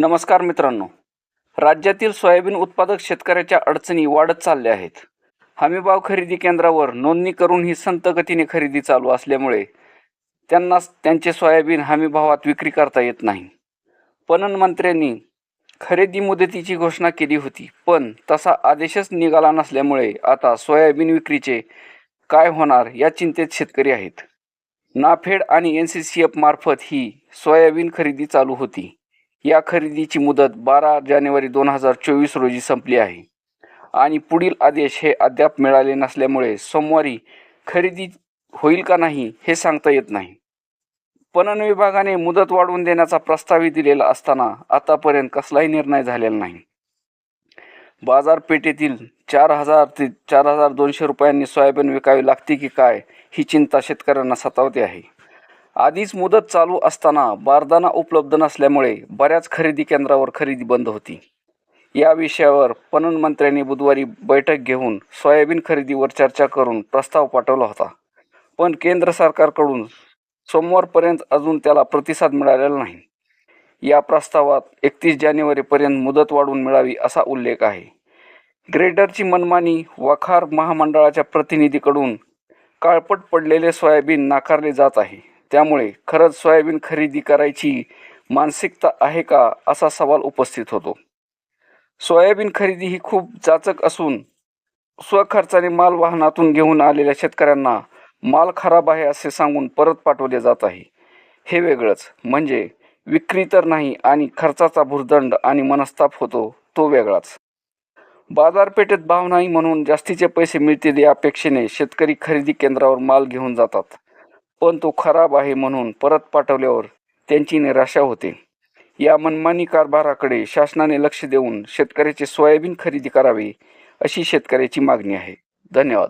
नमस्कार मित्रांनो. राज्यातील सोयाबीन उत्पादक शेतकऱ्याच्या अडचणी वाढत चालल्या आहेत. हमीभाव खरेदी केंद्रावर नोंदणी करून ही संत गतीने खरेदी चालू असल्यामुळे त्यांना त्यांचे सोयाबीन हमीभावात विक्री करता येत नाही. पणन मंत्र्यांनी खरेदी मुदतीची घोषणा केली होती पण तसा आदेशच निघाला नसल्यामुळे आता सोयाबीन विक्रीचे काय होणार या चिंतेत शेतकरी आहेत. नाफेड आणि एन सी सी एफ मार्फत ही सोयाबीन खरेदी चालू होती. या खरेदीची मुदत बारा जानेवारी दोन हजार चोवीस रोजी संपली आहे. आणि पुढील आदेश हे अद्याप मिळाले नसल्यामुळे सोमवारी खरेदी होईल का नाही हे सांगता येत नाही. पणन विभागाने मुदत वाढवून देण्याचा प्रस्तावही दिलेला असताना आतापर्यंत कसलाही निर्णय झालेला नाही. बाजारपेठेतील चार हजार ते चार हजार दोनशे रुपयांनी सोयाबीन विकावी लागते की काय ही चिंता शेतकऱ्यांना सतावते आहे. आधीच मुदत चालू असताना बारदाना उपलब्ध नसल्यामुळे बऱ्याच खरेदी केंद्रावर खरेदी बंद होती. या विषयावर पणन मंत्र्यांनी बुधवारी बैठक घेऊन सोयाबीन खरेदीवर चर्चा करून प्रस्ताव पाठवला होता. पण केंद्र सरकारकडून सोमवारपर्यंत अजून त्याला प्रतिसाद मिळालेला नाही. या प्रस्तावात एकतीस जानेवारीपर्यंत मुदत वाढवून मिळावी असा उल्लेख आहे. ग्रेडरची मनमानी वखार महामंडळाच्या प्रतिनिधीकडून काळपट पडलेले सोयाबीन नाकारले जात आहे. त्यामुळे खरंच सोयाबीन खरेदी करायची मानसिकता आहे का असा सवाल उपस्थित होतो. सोयाबीन खरेदी ही खूप जाचक असून स्वखर्चाने माल वाहनातून घेऊन आलेल्या शेतकऱ्यांना माल खराब आहे असे सांगून परत पाठवले जात आहे. हे वेगळंच म्हणजे विक्री तर नाही आणि खर्चाचा भुर्दंड आणि मनस्ताप होतो तो वेगळाच. बाजारपेठेत भाव नाही म्हणून जास्तीचे पैसे मिळतील या अपेक्षेने शेतकरी खरेदी केंद्रावर माल घेऊन जातात. पण तो खराब आहे म्हणून परत पाठवल्यावर त्यांची निराशा होते. या मनमानी कारभाराकडे शासनाने लक्ष देऊन शेतकऱ्याचे सोयाबीन खरेदी करावे अशी शेतकऱ्याची मागणी आहे. धन्यवाद.